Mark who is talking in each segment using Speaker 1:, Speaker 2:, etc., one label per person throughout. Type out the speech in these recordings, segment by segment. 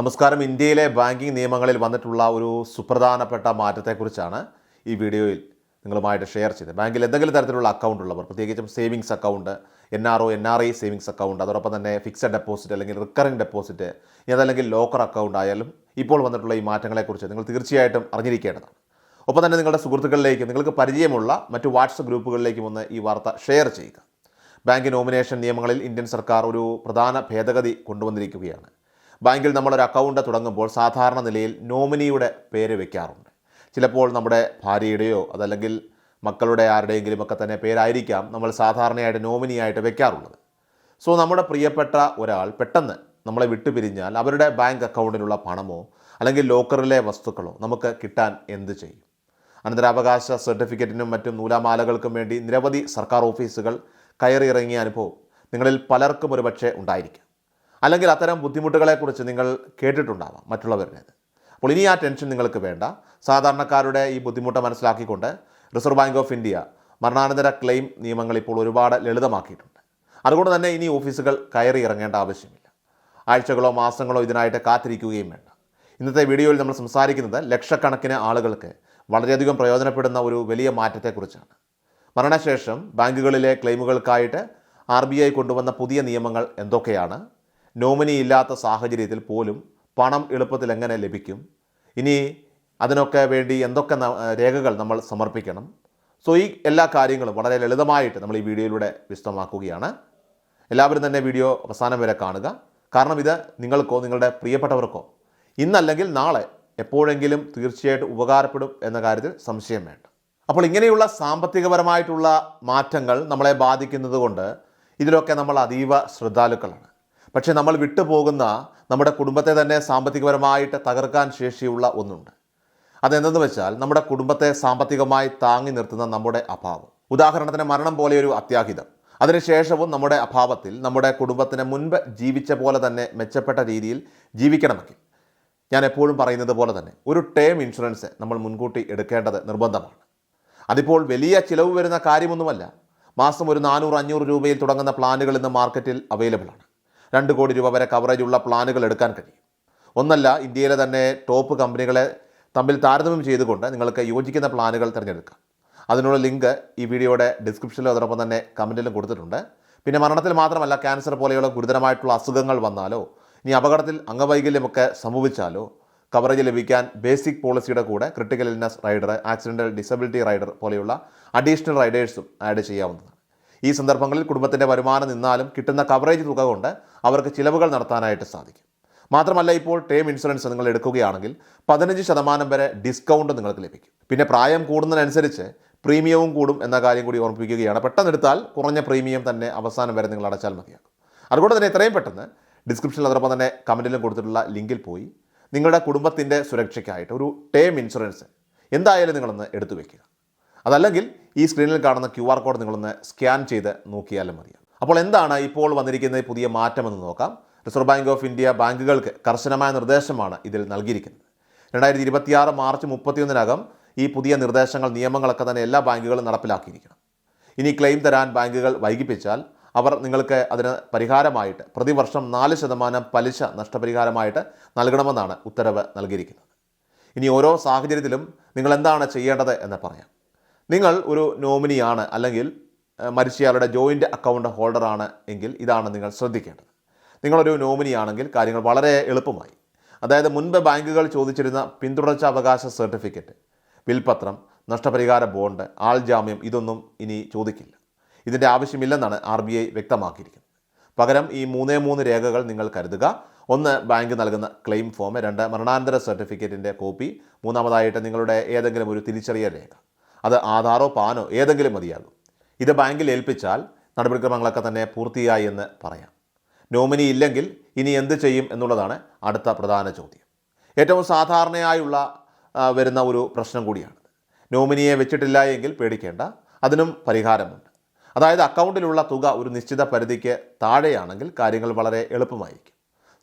Speaker 1: നമസ്കാരം. ഇന്ത്യയിലെ ബാങ്കിംഗ് നിയമങ്ങളിൽ വന്നിട്ടുള്ള ഒരു സുപ്രധാനപ്പെട്ട മാറ്റത്തെക്കുറിച്ചാണ് ഈ വീഡിയോയിൽ നിങ്ങളുമായിട്ട് ഷെയർ ചെയ്തത്. ബാങ്കിൽ എന്തെങ്കിലും തരത്തിലുള്ള അക്കൗണ്ട് ഉള്ളവർ പ്രത്യേകിച്ചും savings account N R O N R I savings account അതോടൊപ്പം തന്നെ ഫിക്സഡ് ഡെപ്പോസിറ്റ് അല്ലെങ്കിൽ റിക്കറിംഗ് ഡെപ്പോസിറ്റ് അതല്ലെങ്കിൽ ലോക്കർ അക്കൗണ്ട് ആയാലും ഇപ്പോൾ വന്നിട്ടുള്ള ഈ മാറ്റങ്ങളെക്കുറിച്ച് നിങ്ങൾ തീർച്ചയായിട്ടും അറിഞ്ഞിരിക്കേണ്ടതാണ്. ഒപ്പം തന്നെ നിങ്ങളുടെ സുഹൃത്തുക്കളിലേക്ക് നിങ്ങൾക്ക് പരിചയമുള്ള മറ്റു വാട്സപ്പ് ഗ്രൂപ്പുകളിലേക്കും ഒന്ന് ഈ വാർത്ത ഷെയർ ചെയ്യുക. ബാങ്ക് നോമിനേഷൻ നിയമങ്ങളിൽ ഇന്ത്യൻ സർക്കാർ ഒരു പ്രധാന ഭേദഗതി കൊണ്ടുവന്നിരിക്കുകയാണ്. ബാങ്കിൽ നമ്മളൊരു അക്കൗണ്ട് തുടങ്ങുമ്പോൾ സാധാരണ നിലയിൽ നോമിനിയുടെ പേര് വെക്കാറുണ്ട്. ചിലപ്പോൾ നമ്മുടെ ഭാര്യയുടെയോ അതല്ലെങ്കിൽ മക്കളുടെ ആരുടെയെങ്കിലും ഒക്കെ തന്നെ പേരായിരിക്കാം നമ്മൾ സാധാരണയായിട്ട് നോമിനിയായിട്ട് വെക്കാറുള്ളത്. സോ നമ്മുടെ പ്രിയപ്പെട്ട ഒരാൾ പെട്ടെന്ന് നമ്മളെ വിട്ടുപിരിഞ്ഞാൽ അവരുടെ ബാങ്ക് അക്കൗണ്ടിലുള്ള പണമോ അല്ലെങ്കിൽ ലോക്കറിലെ വസ്തുക്കളോ നമുക്ക് കിട്ടാൻ എന്ത് ചെയ്യും? അനന്തരാവകാശ സർട്ടിഫിക്കറ്റിനും മറ്റും നൂലാമാലകൾക്കും വേണ്ടി നിരവധി സർക്കാർ ഓഫീസുകൾ കയറിയിറങ്ങിയ അനുഭവം നിങ്ങളിൽ പലർക്കും ഒരുപക്ഷെ ഉണ്ടായിരിക്കാം. അല്ലെങ്കിൽ അത്തരം ബുദ്ധിമുട്ടുകളെക്കുറിച്ച് നിങ്ങൾ കേട്ടിട്ടുണ്ടാവാം മറ്റുള്ളവരുടേത് അപ്പോൾ ഇനി ആ ടെൻഷൻ നിങ്ങൾക്ക് വേണ്ട. സാധാരണക്കാരുടെ ഈ ബുദ്ധിമുട്ട് മനസ്സിലാക്കിക്കൊണ്ട് റിസർവ് ബാങ്ക് ഓഫ് ഇന്ത്യ മരണാനന്തര ക്ലെയിം നിയമങ്ങൾ ഇപ്പോൾ ഒരുപാട് ലളിതമാക്കിയിട്ടുണ്ട്. അതുകൊണ്ട് തന്നെ ഇനി ഓഫീസുകൾ കയറി ഇറങ്ങേണ്ട ആവശ്യമില്ല. ആഴ്ചകളോ മാസങ്ങളോ ഇതിനായിട്ട് കാത്തിരിക്കുകയും വേണ്ട. ഇന്നത്തെ വീഡിയോയിൽ നമ്മൾ സംസാരിക്കുന്നത് ലക്ഷക്കണക്കിന് ആളുകൾക്ക് വളരെയധികം പ്രയോജനപ്പെടുന്ന ഒരു വലിയ മാറ്റത്തെക്കുറിച്ചാണ്. മരണശേഷം ബാങ്കുകളിലെ ക്ലെയിമുകൾക്കായിട്ട് ആർ ബി ഐ കൊണ്ടുവന്ന പുതിയ നിയമങ്ങൾ എന്തൊക്കെയാണ്? നോമിനി ഇല്ലാത്ത സാഹചര്യത്തിൽ പോലും പണം എളുപ്പത്തിൽ എങ്ങനെ ലഭിക്കും? ഇനി അതിനൊക്കെ വേണ്ടി എന്തൊക്കെ രേഖകൾ നമ്മൾ സമർപ്പിക്കണം? സോ ഈ എല്ലാ കാര്യങ്ങളും വളരെ ലളിതമായിട്ട് നമ്മൾ ഈ വീഡിയോയിലൂടെ വിശദമാക്കുകയാണ്. എല്ലാവരും തന്നെ വീഡിയോ അവസാനം വരെ കാണുക. കാരണം ഇത് നിങ്ങൾക്കോ നിങ്ങളുടെ പ്രിയപ്പെട്ടവർക്കോ ഇന്നല്ലെങ്കിൽ നാളെ എപ്പോഴെങ്കിലും തീർച്ചയായിട്ടും ഉപകാരപ്പെടും എന്ന കാര്യത്തിൽ സംശയം വേണ്ട. അപ്പോൾ ഇങ്ങനെയുള്ള സാമ്പത്തികപരമായിട്ടുള്ള മാറ്റങ്ങൾ നമ്മളെ ബാധിക്കുന്നത് കൊണ്ട് ഇതിലൊക്കെ നമ്മൾ അതീവ ശ്രദ്ധാലുക്കളാണ്. പക്ഷേ നമ്മൾ വിട്ടുപോകുന്ന നമ്മുടെ കുടുംബത്തെ തന്നെ സാമ്പത്തികപരമായിട്ട് തകർക്കാൻ ശേഷിയുള്ള ഒന്നുണ്ട്. അതെന്തെന്ന് വെച്ചാൽ നമ്മുടെ കുടുംബത്തെ സാമ്പത്തികമായി താങ്ങി നിർത്തുന്ന നമ്മുടെ അഭാവം. ഉദാഹരണത്തിന് മരണം പോലെയൊരു അത്യാഹിതം. അതിനുശേഷവും നമ്മുടെ അഭാവത്തിൽ നമ്മുടെ കുടുംബത്തിന് മുൻപ് ജീവിച്ച പോലെ തന്നെ മെച്ചപ്പെട്ട രീതിയിൽ ജീവിക്കണമെങ്കിൽ. ഞാൻ എപ്പോഴും പറയുന്നത് പോലെ തന്നെ ഒരു ടേം ഇൻഷുറൻസ് നമ്മൾ മുൻകൂട്ടി എടുക്കേണ്ടത് നിർബന്ധമാണ്. അതിപ്പോൾ വലിയ ചിലവ് വരുന്ന കാര്യമൊന്നുമല്ല. മാസം ഒരു നാനൂറ് അഞ്ഞൂറ് രൂപയിൽ തുടങ്ങുന്ന പ്ലാനുകൾ ഇന്ന് മാർക്കറ്റിൽ അവൈലബിൾ ആണ്. രണ്ട് കോടി രൂപ വരെ കവറേജുള്ള പ്ലാനുകൾ എടുക്കാൻ കഴിയും. ഒന്നല്ല ഇന്ത്യയിലെ തന്നെ ടോപ്പ് കമ്പനികളെ തമ്മിൽ താരതമ്യം ചെയ്തുകൊണ്ട് നിങ്ങൾക്ക് യോജിക്കുന്ന പ്ലാനുകൾ തിരഞ്ഞെടുക്കാം. അതിനുള്ള ലിങ്ക് ഈ വീഡിയോയുടെ ഡിസ്ക്രിപ്ഷനിലും അതോടൊപ്പം തന്നെ കമന്റിലും കൊടുത്തിട്ടുണ്ട്. പിന്നെ മരണത്തിൽ മാത്രമല്ല ക്യാൻസർ പോലെയുള്ള ഗുരുതരമായിട്ടുള്ള അസുഖങ്ങൾ വന്നാലോ ഇനി അപകടത്തിൽ അംഗവൈകല്യമൊക്കെ സംഭവിച്ചാലോ കവറേജ് ലഭിക്കാൻ ബേസിക് പോളിസിയുടെ കൂടെ critical illness rider accidental disability rider പോലെയുള്ള അഡീഷണൽ റൈഡേഴ്സും ആഡ് ചെയ്യാവുന്നതാണ്. ഈ സന്ദർഭങ്ങളിൽ കുടുംബത്തിന്റെ വരുമാനം നിന്നാലും കിട്ടുന്ന കവറേജ് തുക കൊണ്ട് അവർക്ക് ചിലവുകൾ നടത്താനായിട്ട് സാധിക്കും. മാത്രമല്ല ഇപ്പോൾ ടേം ഇൻഷുറൻസ് നിങ്ങൾ എടുക്കുകയാണെങ്കിൽ പതിനഞ്ച് ശതമാനം വരെ ഡിസ്കൗണ്ട് നിങ്ങൾക്ക് ലഭിക്കും. പിന്നെ പ്രായം കൂടുന്നതിനനുസരിച്ച് പ്രീമിയവും കൂടും എന്ന കാര്യം കൂടി ഓർമ്മിപ്പിക്കുകയാണ്. പെട്ടെന്ന് എടുത്താൽ കുറഞ്ഞ പ്രീമിയം തന്നെ അവസാനം വരെ നിങ്ങൾ അടച്ചാൽ മതിയാകും. അതുകൊണ്ട് തന്നെ എത്രയും പെട്ടെന്ന് ഡിസ്ക്രിപ്ഷനിൽ അതോടൊപ്പം തന്നെ കമന്റിലും കൊടുത്തിട്ടുള്ള ലിങ്കിൽ പോയി നിങ്ങളുടെ കുടുംബത്തിന്റെ സുരക്ഷയ്ക്കായിട്ട് ഒരു ടേം ഇൻഷുറൻസ് എന്തായാലും നിങ്ങളൊന്ന് എടുത്തു വയ്ക്കുക അതല്ലെങ്കിൽ ഈ സ്ക്രീനിൽ കാണുന്ന ക്യു ആർ കോഡ് നിങ്ങളൊന്ന് സ്കാൻ ചെയ്ത് നോക്കിയാലും മതിയാവും അപ്പോൾ എന്താണ് ഇപ്പോൾ വന്നിരിക്കുന്ന പുതിയ മാറ്റമെന്ന് നോക്കാം. റിസർവ് ബാങ്ക് ഓഫ് ഇന്ത്യ ബാങ്കുകൾക്ക് കർശനമായ നിർദ്ദേശമാണ് ഇതിൽ നൽകിയിരിക്കുന്നത്. രണ്ടായിരത്തി ഇരുപത്തിയാറ് മാർച്ച് മുപ്പത്തിയൊന്നിനകം ഈ പുതിയ നിർദ്ദേശങ്ങൾ നിയമങ്ങളൊക്കെ തന്നെ എല്ലാ ബാങ്കുകളും നടപ്പിലാക്കിയിരിക്കണം. ഇനി ക്ലെയിം തരാൻ ബാങ്കുകൾ വൈകിപ്പിച്ചാൽ അവർ നിങ്ങൾക്ക് അതിന് പരിഹാരമായിട്ട് പ്രതിവർഷം നാല് ശതമാനം പലിശ നഷ്ടപരിഹാരമായിട്ട് നൽകണമെന്നാണ് ഉത്തരവ് നൽകിയിരിക്കുന്നത്. ഇനി ഓരോ സാഹചര്യത്തിലും നിങ്ങൾ എന്താണ് ചെയ്യേണ്ടത് എന്ന് പറയാം. നിങ്ങൾ ഒരു നോമിനിയാണ് അല്ലെങ്കിൽ മരിച്ചയാളുടെ ജോയിന്റ് അക്കൗണ്ട് ഹോൾഡറാണ് എങ്കിൽ ഇതാണ് നിങ്ങൾ ശ്രദ്ധിക്കേണ്ടത്. നിങ്ങളൊരു നോമിനിയാണെങ്കിൽ കാര്യങ്ങൾ വളരെ എളുപ്പമായി. അതായത് മുൻപ് ബാങ്കുകൾ ചോദിച്ചിരുന്ന പിന്തുടർച്ച അവകാശ സർട്ടിഫിക്കറ്റ് വിൽപത്രം നഷ്ടപരിഹാര ബോണ്ട് ആൾ ജാമ്യം ഇതൊന്നും ഇനി ചോദിക്കില്ല. ഇതിന്റെ ആവശ്യമില്ലെന്നാണ് ആർ ബി ഐ വ്യക്തമാക്കിയിരിക്കുന്നത്. പകരം ഈ മൂന്നേ മൂന്ന് രേഖകൾ നിങ്ങൾ കരുതുക. ഒന്ന് ബാങ്ക് നൽകുന്ന ക്ലെയിം ഫോം രണ്ട് മരണാനന്തര സർട്ടിഫിക്കറ്റിന്റെ കോപ്പി മൂന്നാമതായിട്ട് നിങ്ങളുടെ ഏതെങ്കിലും ഒരു തിരിച്ചറിയൽ രേഖ. അത് ആധാറോ പാനോ ഏതെങ്കിലും മതിയാകും. ഇത് ബാങ്കിൽ ഏൽപ്പിച്ചാൽ നടപടിക്രമങ്ങളൊക്കെ തന്നെ പൂർത്തിയായി എന്ന് പറയാം. നോമിനി ഇല്ലെങ്കിൽ ഇനി എന്ത് ചെയ്യും എന്നുള്ളതാണ് അടുത്ത പ്രധാന ചോദ്യം. ഏറ്റവും സാധാരണയായുള്ള വരുന്ന ഒരു പ്രശ്നം കൂടിയാണ്. നോമിനിയെ വെച്ചിട്ടില്ല എങ്കിൽ പേടിക്കേണ്ട അതിനും പരിഹാരമുണ്ട്. അതായത് അക്കൗണ്ടിലുള്ള തുക ഒരു നിശ്ചിത പരിധിക്ക് താഴെയാണെങ്കിൽ കാര്യങ്ങൾ വളരെ എളുപ്പമായിരിക്കും.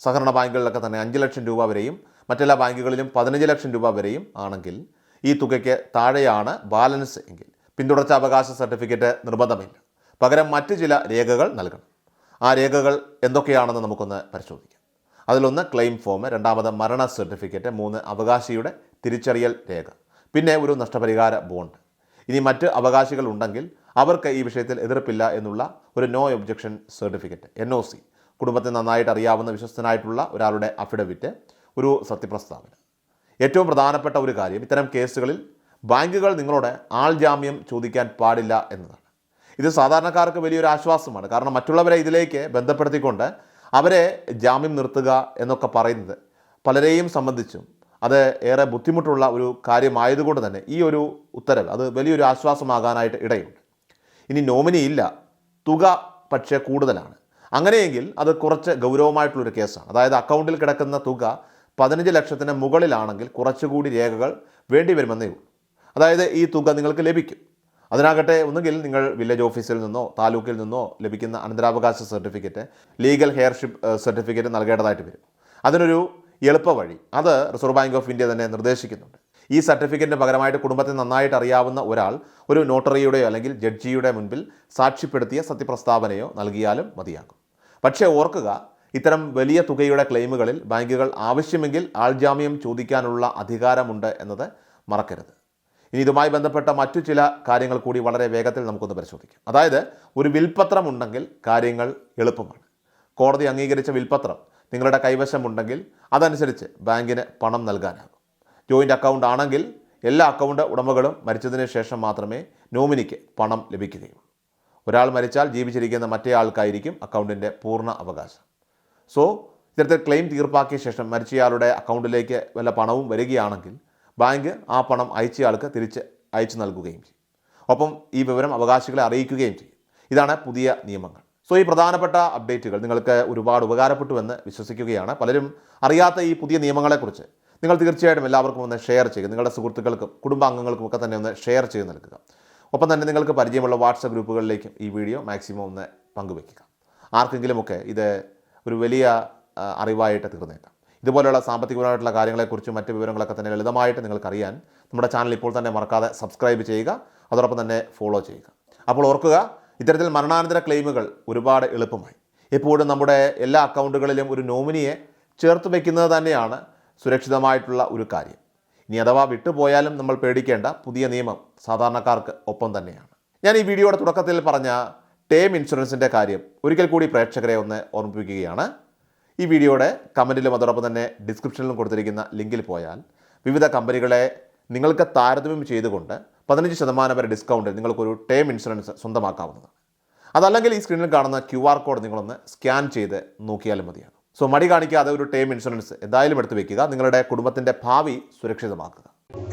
Speaker 1: സഹകരണ ബാങ്കുകളിലൊക്കെ തന്നെ അഞ്ച് ലക്ഷം രൂപ വരെയും മറ്റെല്ലാ ബാങ്കുകളിലും പതിനഞ്ച് ലക്ഷം രൂപ വരെയും ആണെങ്കിൽ ഈ തുകയ്ക്ക് താഴെയാണ് ബാലൻസ് എങ്കിൽ. പിന്തുടർച്ച അവകാശ സർട്ടിഫിക്കറ്റ് നിർബന്ധമില്ല. പകരം മറ്റ് ചില രേഖകൾ നൽകണം. ആ രേഖകൾ എന്തൊക്കെയാണെന്ന് നമുക്കൊന്ന് പരിശോധിക്കാം. അതിലൊന്ന് ക്ലെയിം ഫോം രണ്ടാമത് മരണ സർട്ടിഫിക്കറ്റ് മൂന്ന് അവകാശിയുടെ തിരിച്ചറിയൽ രേഖ പിന്നെ ഒരു നഷ്ടപരിഹാര ബോണ്ട്. ഇനി മറ്റ് അവകാശികൾ ഉണ്ടെങ്കിൽ അവർക്ക് ഈ വിഷയത്തിൽ എതിർപ്പില്ല എന്നുള്ള ഒരു no objection certificate N O C കുടുംബത്തെ നന്നായിട്ട് അറിയാവുന്ന വിശ്വസ്തനായിട്ടുള്ള ഒരാളുടെ അഫിഡവിറ്റ് ഒരു സത്യപ്രസ്താവന. ഏറ്റവും പ്രധാനപ്പെട്ട ഒരു കാര്യം ഇത്തരം കേസുകളിൽ ബാങ്കുകൾ നിങ്ങളോട് ആൾ ജാമ്യം ചോദിക്കാൻ പാടില്ല എന്നതാണ്. ഇത് സാധാരണക്കാർക്ക് വലിയൊരു ആശ്വാസമാണ്. കാരണം മറ്റുള്ളവരെ ഇതിലേക്ക് ബന്ധപ്പെടുത്തിക്കൊണ്ട് അവരെ ജാമ്യം നിർത്തുക എന്നൊക്കെ പറയുന്നത് പലരെയും സംബന്ധിച്ചും അത് ഏറെ ബുദ്ധിമുട്ടുള്ള ഒരു കാര്യമായതുകൊണ്ട് തന്നെ ഈ ഒരു ഉത്തരവ് അത് വലിയൊരു ആശ്വാസമാകാനായിട്ട് ഇടയുണ്ട്. ഇനി നോമിനി ഇല്ല. തുക പക്ഷേ കൂടുതലാണ്. അങ്ങനെയെങ്കിൽ അത് കുറച്ച് ഗൗരവമായിട്ടുള്ളൊരു കേസാണ്. അതായത് അക്കൗണ്ടിൽ കിടക്കുന്ന തുക പതിനഞ്ച് ലക്ഷത്തിന് മുകളിലാണെങ്കിൽ കുറച്ചുകൂടി രേഖകൾ വേണ്ടി വരുമെന്നേ ഉള്ളൂ. അതായത് ഈ തുക നിങ്ങൾക്ക് ലഭിക്കും. അതിനാകട്ടെ ഒന്നുകിൽ നിങ്ങൾ വില്ലേജ് ഓഫീസിൽ നിന്നോ താലൂക്കിൽ നിന്നോ ലഭിക്കുന്ന അനന്തരാവകാശ സർട്ടിഫിക്കറ്റ് ലീഗൽ ഹെയർഷിപ്പ് സർട്ടിഫിക്കറ്റ് നൽകേണ്ടതായിട്ട് വരും. അതിനൊരു എളുപ്പ വഴി. അത് റിസർവ് ബാങ്ക് ഓഫ് ഇന്ത്യ തന്നെ നിർദ്ദേശിക്കുന്നുണ്ട്. ഈ സർട്ടിഫിക്കറ്റിന് പകരമായിട്ട് കുടുംബത്തെ നന്നായിട്ട് അറിയാവുന്ന ഒരാൾ ഒരു നോട്ടറിയുടെയോ അല്ലെങ്കിൽ ജഡ്ജിയുടെ മുൻപിൽ സാക്ഷ്യപ്പെടുത്തിയ സത്യപ്രസ്താവനയോ നൽകിയാലും മതിയാകും. പക്ഷേ ഓർക്കുക ഇത്തരം വലിയ തുകയുടെ ക്ലെയിമുകളിൽ ബാങ്കുകൾ ആവശ്യമെങ്കിൽ ആൾജാമ്യം ചോദിക്കാനുള്ള അധികാരമുണ്ട് എന്നത് മറക്കരുത്. ഇനി ഇതുമായി ബന്ധപ്പെട്ട മറ്റു ചില കാര്യങ്ങൾ കൂടി വളരെ വേഗത്തിൽ നമുക്കൊന്ന് പരിശോധിക്കാം. അതായത് ഒരു വിൽപ്പത്രം ഉണ്ടെങ്കിൽ കാര്യങ്ങൾ എളുപ്പമാണ്. കോടതി അംഗീകരിച്ച വിൽപ്പത്രം നിങ്ങളുടെ കൈവശമുണ്ടെങ്കിൽ അതനുസരിച്ച് ബാങ്കിന് പണം നൽകാനാകും. ജോയിന്റ് അക്കൗണ്ട് ആണെങ്കിൽ എല്ലാ അക്കൗണ്ട് ഉടമകളും മരിച്ചതിന് ശേഷം മാത്രമേ നോമിനിക്ക് പണം ലഭിക്കുകയുള്ളൂ. ഒരാൾ മരിച്ചാൽ ജീവിച്ചിരിക്കുന്ന മറ്റേ ആൾക്കായിരിക്കും അക്കൗണ്ടിന്റെ പൂർണ അവകാശം. സോ ഇത്തരത്തിൽ ക്ലെയിം തീർപ്പാക്കിയ ശേഷം മരിച്ചയാളുടെ അക്കൗണ്ടിലേക്ക് വല്ല പണവും വരികയാണെങ്കിൽ ബാങ്ക് ആ പണം അയച്ചയാൾക്ക് തിരിച്ച് അയച്ചു നൽകുകയും ചെയ്യും. ഒപ്പം ഈ വിവരം അവകാശികളെ അറിയിക്കുകയും ചെയ്യും. ഇതാണ് പുതിയ നിയമങ്ങൾ. സോ ഈ പ്രധാനപ്പെട്ട അപ്ഡേറ്റുകൾ നിങ്ങൾക്ക് ഒരുപാട് ഉപകാരപ്പെട്ടുവെന്ന് വിശ്വസിക്കുകയാണ്. പലരും അറിയാത്ത ഈ പുതിയ നിയമങ്ങളെക്കുറിച്ച് നിങ്ങൾ തീർച്ചയായിട്ടും എല്ലാവർക്കും ഒന്ന് ഷെയർ ചെയ്യുക. നിങ്ങളുടെ സുഹൃത്തുക്കൾക്കും കുടുംബാംഗങ്ങൾക്കും ഒക്കെ തന്നെ ഒന്ന് ഷെയർ ചെയ്ത് നൽകുക. ഒപ്പം തന്നെ നിങ്ങൾക്ക് പരിചയമുള്ള വാട്സപ്പ് ഗ്രൂപ്പുകളിലേക്കും ഈ വീഡിയോ മാക്സിമം ഒന്ന് പങ്കുവയ്ക്കുക. ആർക്കെങ്കിലുമൊക്കെ ഇത് ഒരു വലിയ അറിവായിട്ട് തീർന്നേക്കാം. ഇതുപോലെയുള്ള സാമ്പത്തികപരമായിട്ടുള്ള കാര്യങ്ങളെക്കുറിച്ചും മറ്റ് വിവരങ്ങളൊക്കെ തന്നെ ലളിതമായിട്ട് നിങ്ങൾക്കറിയാൻ നമ്മുടെ ചാനൽ ഇപ്പോൾ തന്നെ മറക്കാതെ സബ്സ്ക്രൈബ് ചെയ്യുക അതോടൊപ്പം തന്നെ ഫോളോ ചെയ്യുക. അപ്പോൾ ഓർക്കുക ഇത്തരത്തിൽ മരണാനന്തര ക്ലെയിമുകൾ ഒരുപാട് എളുപ്പമായി. എപ്പോഴും നമ്മുടെ എല്ലാ അക്കൗണ്ടുകളിലും ഒരു നോമിനിയെ ചേർത്ത് വയ്ക്കുന്നത് തന്നെയാണ് സുരക്ഷിതമായിട്ടുള്ള ഒരു കാര്യം. ഇനി അഥവാ വിട്ടുപോയാലും നമ്മൾ പേടിക്കേണ്ട പുതിയ നിയമം സാധാരണക്കാർക്ക് ഒപ്പം തന്നെയാണ്. ഞാൻ ഈ വീഡിയോയുടെ തുടക്കത്തിൽ പറഞ്ഞ ടേം ഇൻഷുറൻസിന്റെ കാര്യം ഒരിക്കൽ കൂടി പ്രേക്ഷകരെ ഒന്ന് ഓർമ്മിപ്പിക്കുകയാണ്. ഈ വീഡിയോയുടെ കമന്റിലും അതോടൊപ്പം തന്നെ ഡിസ്ക്രിപ്ഷനിലും കൊടുത്തിരിക്കുന്ന ലിങ്കിൽ പോയാൽ വിവിധ കമ്പനികളെ നിങ്ങൾക്ക് താരതമ്യം ചെയ്തുകൊണ്ട് പതിനഞ്ച് ശതമാനം വരെ ഡിസ്കൗണ്ടിൽ നിങ്ങൾക്കൊരു ടേം ഇൻഷുറൻസ് സ്വന്തമാക്കാവുന്നതാണ്. അതല്ലെങ്കിൽ ഈ സ്ക്രീനിൽ കാണുന്ന ക്യു ആർ കോഡ് നിങ്ങളൊന്ന് സ്കാൻ ചെയ്ത് നോക്കിയാലും മതിയാണ് സോ മടി കാണിക്കാതെ ഒരു ടേം ഇൻഷുറൻസ് എന്തായാലും എടുത്തു വെക്കുക. നിങ്ങളുടെ കുടുംബത്തിന്റെ ഭാവി സുരക്ഷിതമാക്കുക.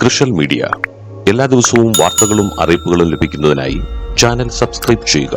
Speaker 2: കൃഷൽ മീഡിയ. എല്ലാ ദിവസവും വാർത്തകളും അറിയിപ്പുകളും ലഭിക്കുന്നതിനായി ചാനൽ സബ്സ്ക്രൈബ് ചെയ്യുക.